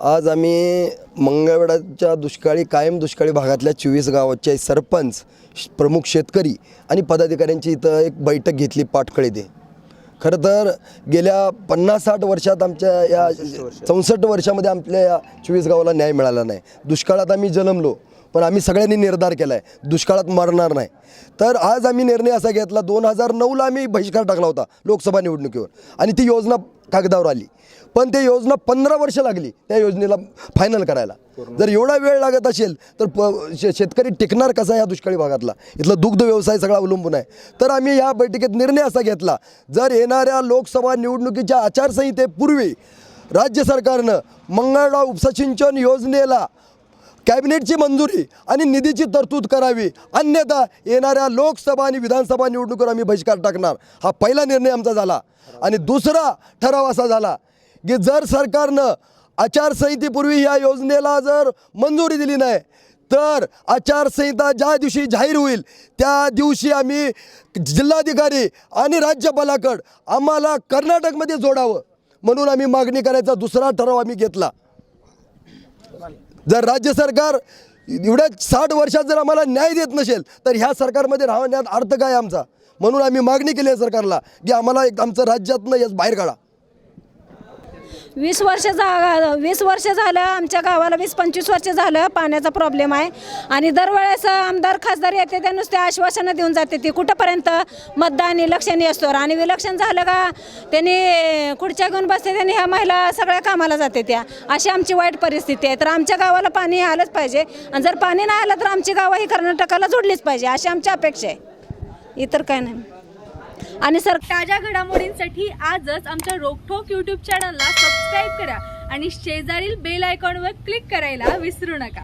आज आम्ही मंगळवेढाच्या दुष्काळी कायम दुष्काळी भागातल्या चोवीस गावाचे सरपंच श- प्रमुख शेतकरी आणि पदाधिकाऱ्यांची इथं एक बैठक घेतली पाटकळ येथे खरं तर गेल्या पन्नास साठ वर्षात आमच्या या चौसष्ट वर्षामध्ये आपल्या या चोवीस गावाला न्याय मिळाला नाही. दुष्काळात आम्ही जन्मलो. पण आम्ही सगळ्यांनी निर्धार केला आहे दुष्काळात मरणार नाही. तर आज आम्ही निर्णय असा घेतला दोन हजार नऊला आम्ही बहिष्कार टाकला होता लोकसभा निवडणुकीवर. आणि ती योजना कागदावर आली. पण ते योजना पंधरा वर्ष लागली त्या योजनेला फायनल करायला. जर एवढा वेळ लागत असेल तर प शे शेतकरी टिकणार कसा या दुष्काळी भागातला? इथला दुग्ध व्यवसाय सगळा अवलंबून आहे. तर आम्ही या बैठकीत निर्णय असा घेतला जर येणाऱ्या लोकसभा निवडणुकीच्या आचारसंहितेपूर्वी राज्य सरकारनं मंगळराव उपसिंचन योजनेला कॅबिनेटची मंजुरी आणि निधीची तरतूद करावी. अन्यथा येणाऱ्या लोकसभा आणि विधानसभा निवडणुकीवर आम्ही बहिष्कार टाकणार. हा पहिला निर्णय आमचा झाला. आणि दुसरा ठराव असा झाला की जर सरकारनं आचारसंहितेपूर्वी या योजनेला जर मंजुरी दिली नाही तर आचारसंहिता ज्या दिवशी जाहीर होईल त्या दिवशी आम्ही जिल्हाधिकारी आणि राज्यपालाकडं आम्हाला कर्नाटकमध्ये जोडावं. म्हणून आम्ही मागणी करायचा दुसरा ठराव आम्ही घेतला. जर राज्य सरकार एवढ्या साठ वर्षात जर आम्हाला न्याय देत नसेल तर ह्या सरकारमध्ये राहण्यात अर्थ काय आमचा? म्हणून आम्ही मागणी केली आहे सरकारला की आम्हाला एक आमचं राज्यातनं याच बाहेर काढा. वीस वर्ष जा वीस वर्ष झालं आमच्या गावाला वीस पंचवीस वर्ष झालं पाण्याचा प्रॉब्लेम आहे. आणि दरवेळेस आमदार खासदार येते त्या नुसते आश्वासनं देऊन जाते ती. कुठंपर्यंत? मतदान इलेक्शन असतो आणि विलक्षण झालं का त्यांनी खुर्च्या घेऊन बसते त्यांनी ह्या महिला सगळ्या कामाला जाते त्या. अशी आमची वाईट परिस्थिती आहे. तर आमच्या गावाला पाणी आलंच पाहिजे. आणि जर पाणी नाही आलं तर आमची गावं ही कर्नाटकाला जोडलीच पाहिजे. अशी आमची अपेक्षा आहे. इतर काय नाही. आणि सर ताज्या घडामोडींसाठी आजच आमच्या रोखोक यूट्यूब चॅनलला सबस्क्राईब करा आणि शेजारील बेल आयकॉनवर क्लिक करायला विसरू नका.